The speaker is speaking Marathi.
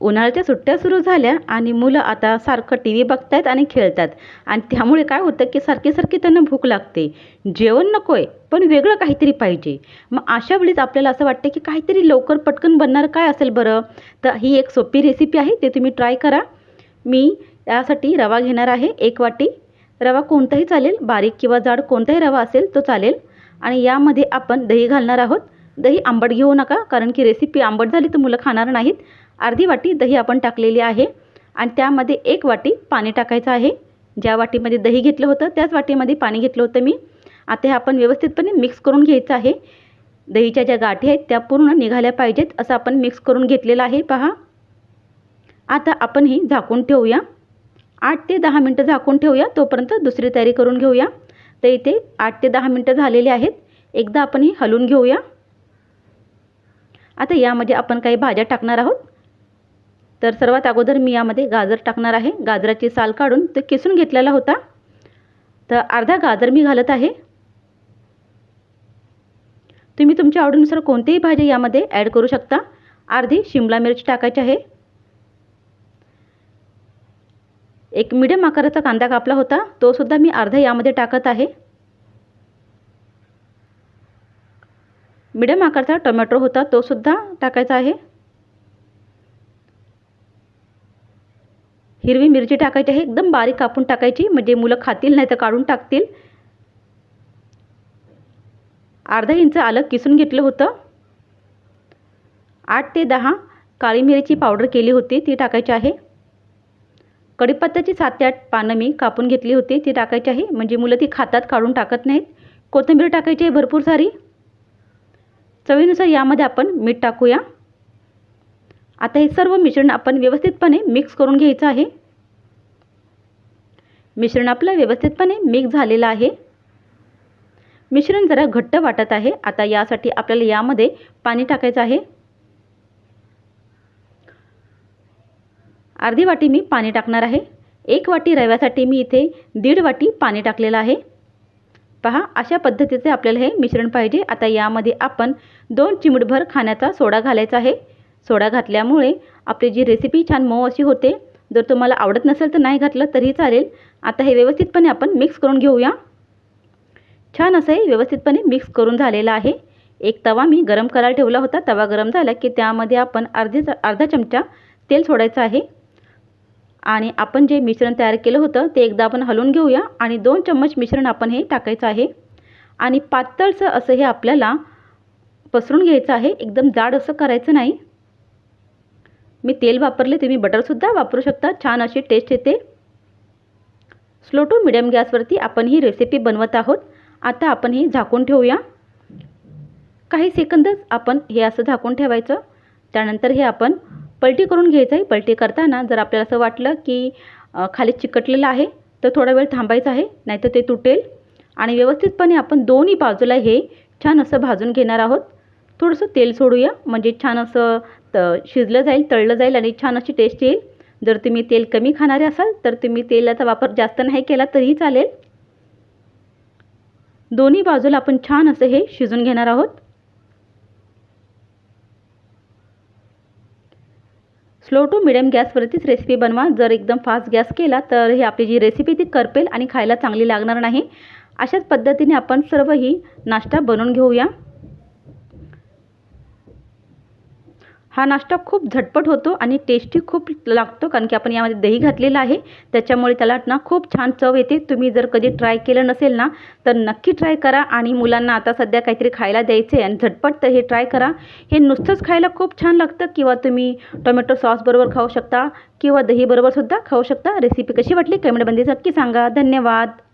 उन्हाळ्याच्या सुट्ट्या सुरू झाल्या आणि मुलं आता सारखं टी व्ही बघतायत आणि खेळतात आणि त्यामुळे काय होतं की सारखी सारखी त्यांना भूक लागते. जेवण नको आहे पण वेगळं काहीतरी पाहिजे. मग अशा वेळीच आपल्याला असं वाटतं की काहीतरी लवकर पटकन बनणार काय असेल बरं? तर ही एक सोपी रेसिपी आहे ते तुम्ही ट्राय करा. मी त्यासाठी रवा घेणार आहे एक वाटी. रवा कोणताही चालेल बारीक किंवा जाड कोणताही रवा असेल तो चालेल. आणि यामध्ये आपण दही घालणार आहोत. दही आंबट घेऊ नका कारण की रेसिपी आंबट झाली तर मुलं खाणार नाहीत. अर्धी वाटी दही आपण टाकलेली आहे आणि त्यामध्ये एक वाटी पाणी टाकायचं आहे. ज्या वाटीमध्ये दही घेतलं होतं त्याच वाटीमध्ये पाणी घेतलं होतं मी. आता हे आपण व्यवस्थितपणे मिक्स करून घ्यायचं आहे. दहीच्या ज्या गाठी आहेत त्या पूर्ण निघाल्या पाहिजेत असं आपण मिक्स करून घेतलेलं आहे. पहा. आता आपण ही झाकून ठेवूया. आठ ते दहा मिनटं झाकून ठेवूया तोपर्यंत दुसरी तयारी करून घेऊया. तर इथे आठ ते दहा मिनटं झालेली आहेत. एकदा आपण ही हलवून घेऊया. आता यामध्ये आपण काही भाज्या टाकणार आहोत. तर सर्वात अगोदर मी यामध्ये गाजर टाकणार आहे. गाजराची साल काढून ते किसून घेतलेला होता. तर अर्धा गाजर मी घालत आहे. तुम्ही तुमच्या आवडीनुसार कोणतीही भाजी यामध्ये ॲड करू शकता. अर्धी शिमला मिरची टाकायची आहे. एक मिडियम आकाराचा कांदा कापला होता. तो सुद्धा मी अर्धा यामध्ये टाकत आहे. मिडियम आकाराचा टोमॅटो होता तो सुद्धा टाकायचा आहे. हिरवी मिरची टाकायची आहे एकदम बारीक कापून टाकायची म्हणजे मुलं खातील नाही तर काढून टाकतील. अर्धा इंच आलं किसून घेतलं होतं. आठ ते दहा काळी मिरीची पावडर केली होती ती टाकायची आहे. कढीपत्त्याची सात ते आठ पानं मी कापून घेतली होती ती टाकायची आहे म्हणजे मुलं ती खातात काढून टाकत नाहीत. कोथिंबीर टाकायची आहे भरपूर सारी. चवीनुसार यामध्ये आपण मीठ टाकूया. आता हे सर्व मिश्रण आपण व्यवस्थितपणे मिक्स करून घ्यायचं आहे. मिश्रण आपलं व्यवस्थितपणे मिक्स झालेलं आहे. मिश्रण जरा घट्ट वाटत आहे. आता यासाठी आपल्याला यामध्ये पाणी टाकायचं आहे. अर्धी वाटी मी पाणी टाकणार आहे. एक वाटी रव्यासाठी मी इथे दीड वाटी पाणी टाकलेलं आहे. पहा अशा पद्धतीचे आपल्याला हे मिश्रण पाहिजे. आता यामध्ये आपण दोन चिमटभर खाण्याचा सोडा घालायचा आहे. सोडा घातल्यामुळे आपली जी रेसिपी छान मऊ अशी होते. जर तुम्हाला आवडत नसेल तर नाही घातलं तरी चालेल. आता हे व्यवस्थितपणे आपण मिक्स करून घेऊया. छान असं हे व्यवस्थितपणे मिक्स करून झालेलं आहे. एक तवा मी गरम करायला ठेवला होता. तवा गरम झाला की त्यामध्ये आपण अर्धे अर्धा चमचा तेल सोडायचं आहे. आणि आपण जे मिश्रण तयार केलं होतं ते एकदा आपण हलवून घेऊया आणि दोन चम्मच मिश्रण आपण हे टाकायचं आहे. आणि पातळसं असं हे आपल्याला पसरून घ्यायचं आहे. एकदम जाड असं करायचं नाही. मी तेल वापरले तुम्ही बटरसुद्धा वापरू शकता. छान अशी टेस्ट येते. स्लो टू मिडियम गॅसवरती आपण ही रेसिपी बनवत आहोत. आता आपण ही झाकून ठेवूया. काही सेकंदच आपण हे असं झाकून ठेवायचं. त्यानंतर हे आपण पलटी करून घ्यायचं आहे. पलटी करताना जर आपल्याला असं वाटलं की खाली चिकटलेलं आहे तर थोडा वेळ थांबायचं आहे नाहीतर ते तुटेल. आणि व्यवस्थितपणे आपण दोन्ही बाजूला हे छान असं भाजून घेणार आहोत. थोडंसं तेल सोडूया म्हणजे छान असं त शिजलं जाईल तळलं जाईल आणि छान अशी टेस्ट येईल. जर तुम्ही तेल कमी खाणारे असाल तर तुम्ही तेलाचा वापर जास्त नाही केला तरीही चालेल. दोन्ही बाजूला आपण छान असं हे शिजून घेणार आहोत. स्लो टू मिडियम गॅसवरतीच रेसिपी बनवा. जर एकदम फास्ट गॅस केला तर ही आपली जी रेसिपी ती करपेल आणि खायला चांगली लागणार नाही. अशाच पद्धतीने आपण सर्व ही नाश्ता बनवून घेऊया. हा नाश्ता खूप झटपट होतो आणि टेस्टी खूप लागतो कारण की आपण यामध्ये दही घातलेलं आहे. त्याच्यामुळे त्याला ना खूप छान चव येते. तुम्ही जर कधी ट्राय केलं नसेल ना तर नक्की ट्राय करा आणि मुलांना आता सध्या काहीतरी खायला द्यायचं आहे आणि झटपट तर हे ट्राय करा. हे नुसतंच खायला खूप छान लागतं किंवा तुम्ही टोमॅटो सॉसबरोबर खाऊ शकता किंवा दहीबरोबरसुद्धा खाऊ शकता. रेसिपी कशी वाटली? कमेंटमध्ये नक्की सांगा. धन्यवाद.